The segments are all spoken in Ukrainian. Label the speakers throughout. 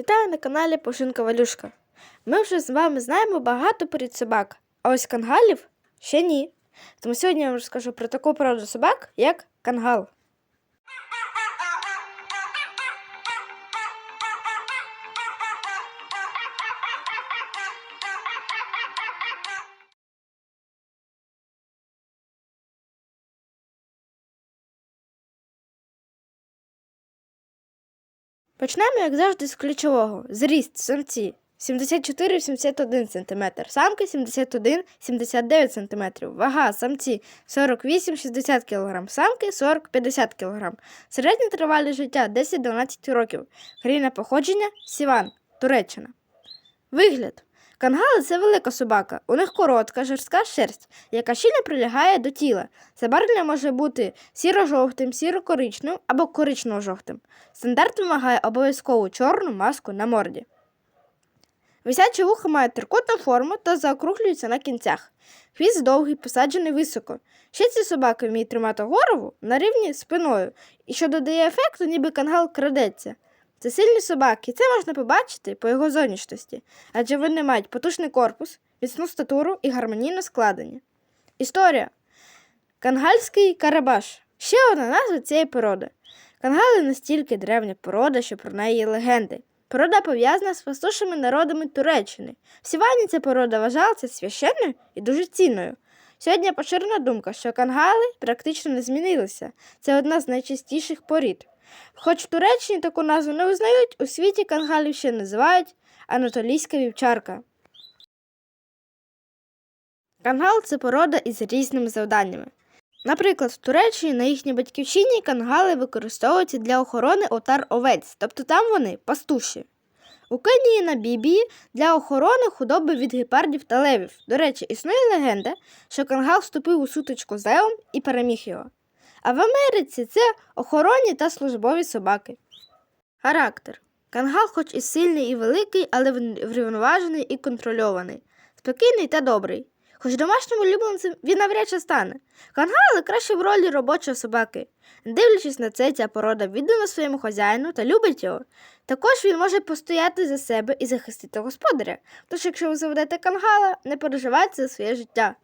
Speaker 1: Вітаю на каналі Пушинка Валюшка. Ми вже з вами знаємо багато порід собак, а ось кангалів ще ні. Тому сьогодні я вам розкажу про таку породу собак, як кангал. Почнемо, як завжди, з ключового. Зріст самці 74-71 см, самки 71-79 см, вага самці 48-60 кг, самки 40-50 кг. Середня тривалість життя 10-12 років. Країна походження Сіван, Туреччина. Вигляд. Кангали це велика собака. У них коротка, жорстка шерсть, яка щільно прилягає до тіла. Забарвлення може бути сіро-жовтим, сіро-коричневим або коричнево-жовтим. Стандарт вимагає обов'язкову чорну маску на морді. Висячі вуха мають трикутну форму та заокруглюються на кінцях. Хвіст довгий, посаджений високо. Ще ці собаки вміють тримати голову на рівні спиною, і що додає ефекту, ніби кангал крадеться. Це сильні собаки, це можна побачити по його зовнішності, адже вони мають потужний корпус, міцну статуру і гармонійне складення. Історія. Кангальський карабаш ще одна назва цієї породи. Кангали настільки древня порода, що про неї є легенди. Порода пов'язана з пастушими народами Туреччини. В Сівані ця порода вважалася священною і дуже цінною. Сьогодні поширена думка, що кангали практично не змінилися. Це одна з найчастіших порід. Хоч в Туреччині таку назву не визнають, у світі кангалів ще називають анатолійська вівчарка. Кангал це порода із різними завданнями. Наприклад, в Туреччині на їхній батьківщині кангали використовуються для охорони отар овець, тобто там вони пастуші. У Кенії на Бібії для охорони худоби від гепардів та левів. До речі, існує легенда, що кангал вступив у сутичку з левом і переміг його. А в Америці це охоронні та службові собаки. Характер. Кангал, хоч і сильний і великий, але врівноважений і контрольований, спокійний та добрий. Хоч домашнім улюбленцем він навряд чи стане. Кангали краще в ролі робочої собаки. Дивлячись на це, ця порода віддана своєму хазяїну та любить його. Також він може постояти за себе і захистити господаря. Тож, якщо ви заведете кангала, не переживайте за своє життя.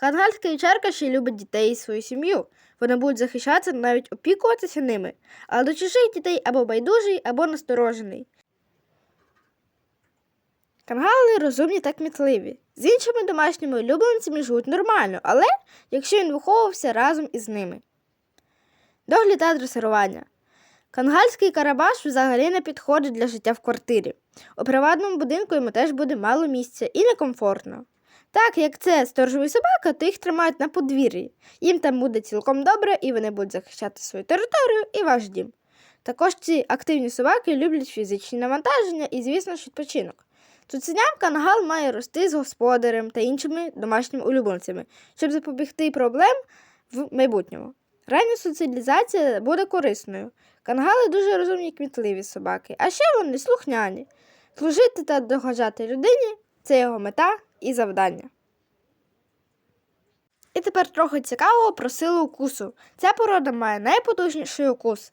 Speaker 1: Кангальська вівчарка ще любить дітей і свою сім'ю. Вони будуть захищатися, навіть опікуватися ними, але до чужих дітей або байдужий, або насторожений. Кангали розумні та кмітливі. З іншими домашніми улюбленцями живуть нормально, але якщо він виховувався разом із ними. Догляд та дресирування. Кангальський карабаш взагалі не підходить для життя в квартирі. У приватному будинку йому теж буде мало місця і некомфортно. Так як це сторожові собака, то їх тримають на подвір'ї. Їм там буде цілком добре, і вони будуть захищати свою територію і ваш дім. Також ці активні собаки люблять фізичні навантаження і, звісно ж, відпочинок. Цуценям кангал має рости з господарем та іншими домашніми улюбленцями, щоб запобігти проблем в майбутньому. Рання соціалізація буде корисною. Кангали дуже розумні і кмітливі собаки, а ще вони слухняні. Служити та догоджати людині це його мета і завдання. І тепер трохи цікавого про силу укусу. Ця порода має найпотужніший укус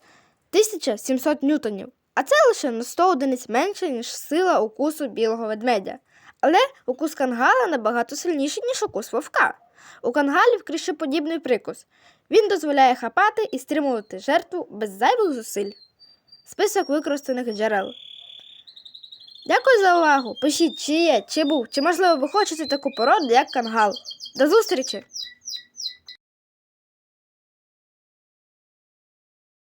Speaker 1: 1700 ньютонів, а це лише на 100 одиниць менше, ніж сила укусу білого ведмедя. Але укус кангала набагато сильніший, ніж укус вовка. У кангалів кришеподібний прикус. Він дозволяє хапати і стримувати жертву без зайвих зусиль. Список використаних джерел. Дякую за увагу. Пишіть, чи є, чи був, чи можливо ви хочете таку породу, як кангал. До зустрічі!